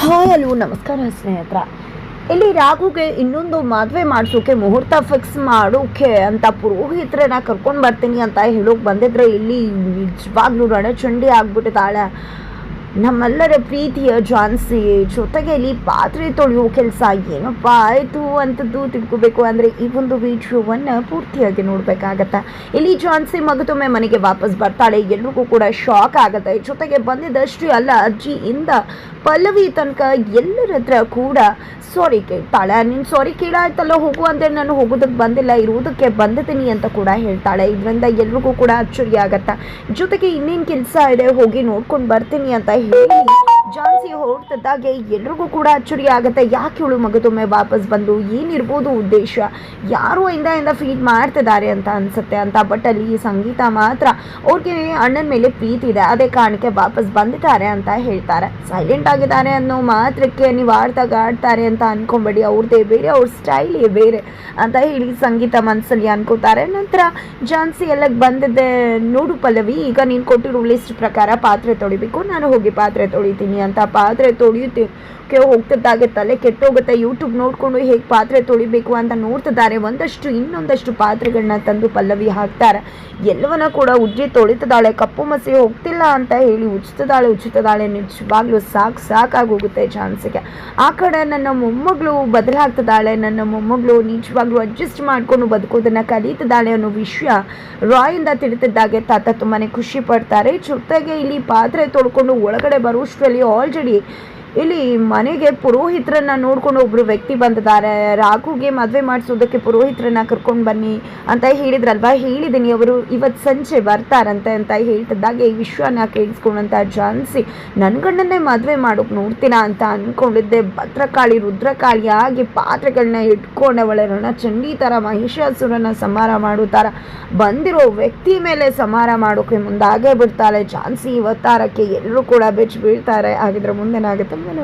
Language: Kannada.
ಹಾಯ್ ಹಲೋ ನಮಸ್ಕಾರ ಸ್ನೇಹಿತರ. ಇಲ್ಲಿ ರಾಘುಗೆ ಇನ್ನೊಂದು ಮದುವೆ ಮಾಡಿಸೋಕೆ ಮುಹೂರ್ತ ಫಿಕ್ಸ್ ಮಾಡೋಕೆ ಅಂತ ಪುರೋಹಿತರನ್ನ ಕರ್ಕೊಂಡು ಬರ್ತೀನಿ ಅಂತ ಹೇಳೋಕೆ ಬಂದಿದ್ರೆ ಇಲ್ಲಿ ನಿಜವಾಗ್ಲೂ ರಣಚಂಡಿ ಆಗ್ಬಿಟ್ಟಿದ್ದಾಳೆ. ನಮ್ಮೆಲ್ಲರ ಪ್ರೀತಿಯ ಜಾನ್ಸಿ ಜೊತೆಗೆ ಇಲ್ಲಿ ಪಾತ್ರೆ ತೊಳೆಯುವ ಕೆಲಸ ಏನಪ್ಪ ಆಯಿತು ಅಂತದ್ದು ತಿಳ್ಕೊಬೇಕು ಅಂದರೆ ಈ ಒಂದು ವಿಡಿಯೋವನ್ನು ಪೂರ್ತಿಯಾಗಿ ನೋಡಬೇಕಾಗತ್ತೆ? ಇಲ್ಲಿ ಜಾನ್ಸಿ ಮಗದೊಮ್ಮೆ ಮನೆಗೆ ವಾಪಸ್ ಬರ್ತಾಳೆ. ಎಲ್ರಿಗೂ ಕೂಡ ಶಾಕ್ ಆಗುತ್ತೆ. ಜೊತೆಗೆ ಬಂದಿದ್ದಷ್ಟು ಅಲ್ಲ, ಅಜ್ಜಿಯಿಂದ ಪಲ್ಲವಿ ತನಕ ಎಲ್ಲರ ಹತ್ರ ಕೂಡ ಸಾರಿ ಕೇಳ್ತಾಳೆ ನೀನು ಸಾರಿ ಕೇಳಾಯ್ತಲ್ಲ ಹೋಗು ಅಂದ್ರೆ ನಾನು ಹೋಗೋದಕ್ಕೆ ಬಂದಿಲ್ಲ, ಇರುವುದಕ್ಕೆ ಬಂದಿದ್ದೀನಿ ಅಂತ ಕೂಡ ಹೇಳ್ತಾಳೆ. ಇದರಿಂದ ಎಲ್ರಿಗೂ ಕೂಡ ಅಚ್ಚರಿ ಆಗತ್ತೆ. ಜೊತೆಗೆ ಇನ್ನೇನು ಕೆಲಸ ಇದೆ ಹೋಗಿ ನೋಡ್ಕೊಂಡು ಬರ್ತೀನಿ ಅಂತ ಹೇಳಿ ಜಾನ್ಸಿ ಹೊರಡ್ತಿದ್ದಾಗೆ ಎಲ್ರಿಗೂ ಕೂಡ ಅಚ್ಚುರಿ ಆಗುತ್ತೆ. ಯಾಕೆ ಇವಳು ಮಗದೊಮ್ಮೆ ವಾಪಸ್ ಬಂದು? ಏನಿರ್ಬೋದು ಉದ್ದೇಶ? ಯಾರು ಇಂದ ಇಂದ ಫೀಡ್ ಮಾಡ್ತಿದ್ದಾರೆ ಅಂತ ಅನ್ಸುತ್ತೆ ಅಂತ. ಬಟ್ ಅಲ್ಲಿ ಸಂಗೀತ ಮಾತ್ರ ಅವ್ರಿಗೆ ಅಣ್ಣನ ಮೇಲೆ ಪ್ರೀತಿ ಇದೆ. ಅದೇ ಕಾರಣಕ್ಕೆ ವಾಪಸ್ ಬಂದಿದ್ದಾರೆ ಅಂತ ಹೇಳ್ತಾರೆ. ಸೈಲೆಂಟ್ ಆಗಿದ್ದಾರೆ ಅನ್ನೋ ಮಾತ್ರಕ್ಕೆ ನೀವು ಆಡ್ತಾಗ ಆಡ್ತಾರೆ ಅಂತ ಅನ್ಕೊಂಬೇಡಿ. ಅವ್ರದ್ದೇ ಬೇರೆ, ಅವ್ರ ಸ್ಟೈಲೇ ಬೇರೆ ಅಂತ ಹೇಳಿ ಸಂಗೀತ ಮನಸ್ಸಲ್ಲಿ ಅನ್ಕೋತಾರೆ. ನಂತರ ಜಾನ್ಸಿ ಎಲ್ಲ ಬಂದಿದ್ದೆ ನೋಡು ಪಲ್ಲವಿ, ಈಗ ನೀನು ಕೊಟ್ಟಿರೋ ಲಿಸ್ಟ್ ಪ್ರಕಾರ ಪಾತ್ರೆ ತೊಳಿಬೇಕು. ನಾನು ಹೋಗಿ ಪಾತ್ರೆ ತೊಳಿತೀನಿ ಅಂತ ಪಾತ್ರೆ ತೊಳೆಯುತ್ತೆ ಹೋಗ್ತಿದ್ದಾಗೆ ತಲೆ ಕೆಟ್ಟೋಗುತ್ತೆ. ಯೂಟ್ಯೂಬ್ ನೋಡಿಕೊಂಡು ಹೇಗೆ ಪಾತ್ರೆ ತೊಳಿಬೇಕು ಅಂತ ನೋಡ್ತಿದ್ದಾರೆ. ಒಂದಷ್ಟು, ಇನ್ನೊಂದಷ್ಟು ಪಾತ್ರೆಗಳನ್ನ ತಂದು ಪಲ್ಲವಿ ಹಾಕ್ತಾರೆ. ಎಲ್ಲವನ್ನ ಕೂಡ ಉಜ್ಜಿ ತೊಳಿತದಾಳೆ ಕಪ್ಪು ಮಸಿ ಹೋಗ್ತಿಲ್ಲ ಅಂತ ಹೇಳಿ ಉಚಿತದಾಳೆ ಉಚಿತದಾಳೆ ನಿಜವಾಗ್ಲೂ ಸಾಕು, ಸಾಕಾಗೋಗುತ್ತೆ ಚಾನ್ಸಿಗೆ. ಆ ಕಡೆ ನನ್ನ ಮೊಮ್ಮಗಳು ಬದಲಾಗ್ತದಾಳೆ ನನ್ನ ಮೊಮ್ಮಗಳು ನಿಜವಾಗ್ಲೂ ಅಡ್ಜಸ್ಟ್ ಮಾಡ್ಕೊಂಡು ಬದುಕೋದನ್ನ ಕಲಿತಿದ್ದಾಳೆ ಅನ್ನೋ ವಿಷಯ ರಾಯಿಂದ ತಿಳಿತಿದ್ದಾಗೆ ತಾತ ತುಂಬಾನೇ ಖುಷಿ ಪಡ್ತಾರೆ. ಜೊತೆಗೆ ಇಲ್ಲಿ ಪಾತ್ರೆ ತೊಳ್ಕೊಂಡು ಒಳಗಡೆ ಬರುವಷ್ಟರಲ್ಲಿ ಆಲ್ರೆಡಿ ಮಾಡಿ ಇಲ್ಲಿ ಮನೆಗೆ ಪುರೋಹಿತರನ್ನ ನೋಡ್ಕೊಂಡು ಒಬ್ರು ವ್ಯಕ್ತಿ ಬಂದಿದ್ದಾರೆ. ರಾಘುಗೆ ಮದುವೆ ಮಾಡಿಸೋದಕ್ಕೆ ಪುರೋಹಿತರನ್ನ ಕರ್ಕೊಂಡು ಬನ್ನಿ ಅಂತ ಹೇಳಿದ್ರಲ್ವಾ? ಹೇಳಿದ್ದೀನಿ, ಅವರು ಇವತ್ತು ಸಂಜೆ ಬರ್ತಾರಂತೆ ಅಂತ ಹೇಳ್ತಿದ್ದಾಗ ಈ ವಿಶ್ವನ ಕೇಳಿಸ್ಕೊಂಡಂತ ಜಾನ್ಸಿ ನನ್ನ ಗಂಡನ್ನೇ ಮದುವೆ ಮಾಡೋಕೆ ನೋಡ್ತೀನ ಅಂತ ಅಂದ್ಕೊಂಡಿದ್ದೆ ಭದ್ರಕಾಳಿ, ರುದ್ರಕಾಳಿ ಆಗಿ ಪಾತ್ರೆಗಳನ್ನ ಇಟ್ಕೊಂಡವಳೆ ಚಂಡಿ ಥರ ಮಹಿಷಾಸುರನ ಸಂಹಾರ ಮಾಡೋ ಥರ ಬಂದಿರೋ ವ್ಯಕ್ತಿ ಮೇಲೆ ಸಂಹಾರ ಮಾಡೋಕೆ ಮುಂದಾಗೇ ಬಿಡ್ತಾಳೆ ಜಾನ್ಸಿ. ಇವತ್ತಾರಕ್ಕೆ ಎಲ್ಲರೂ ಕೂಡ ಬೆಚ್ಚಿ ಬೀಳ್ತಾರೆ. ಹಾಗಿದ್ರೆ ಮುಂದೇನಾಗುತ್ತೆ? করবেন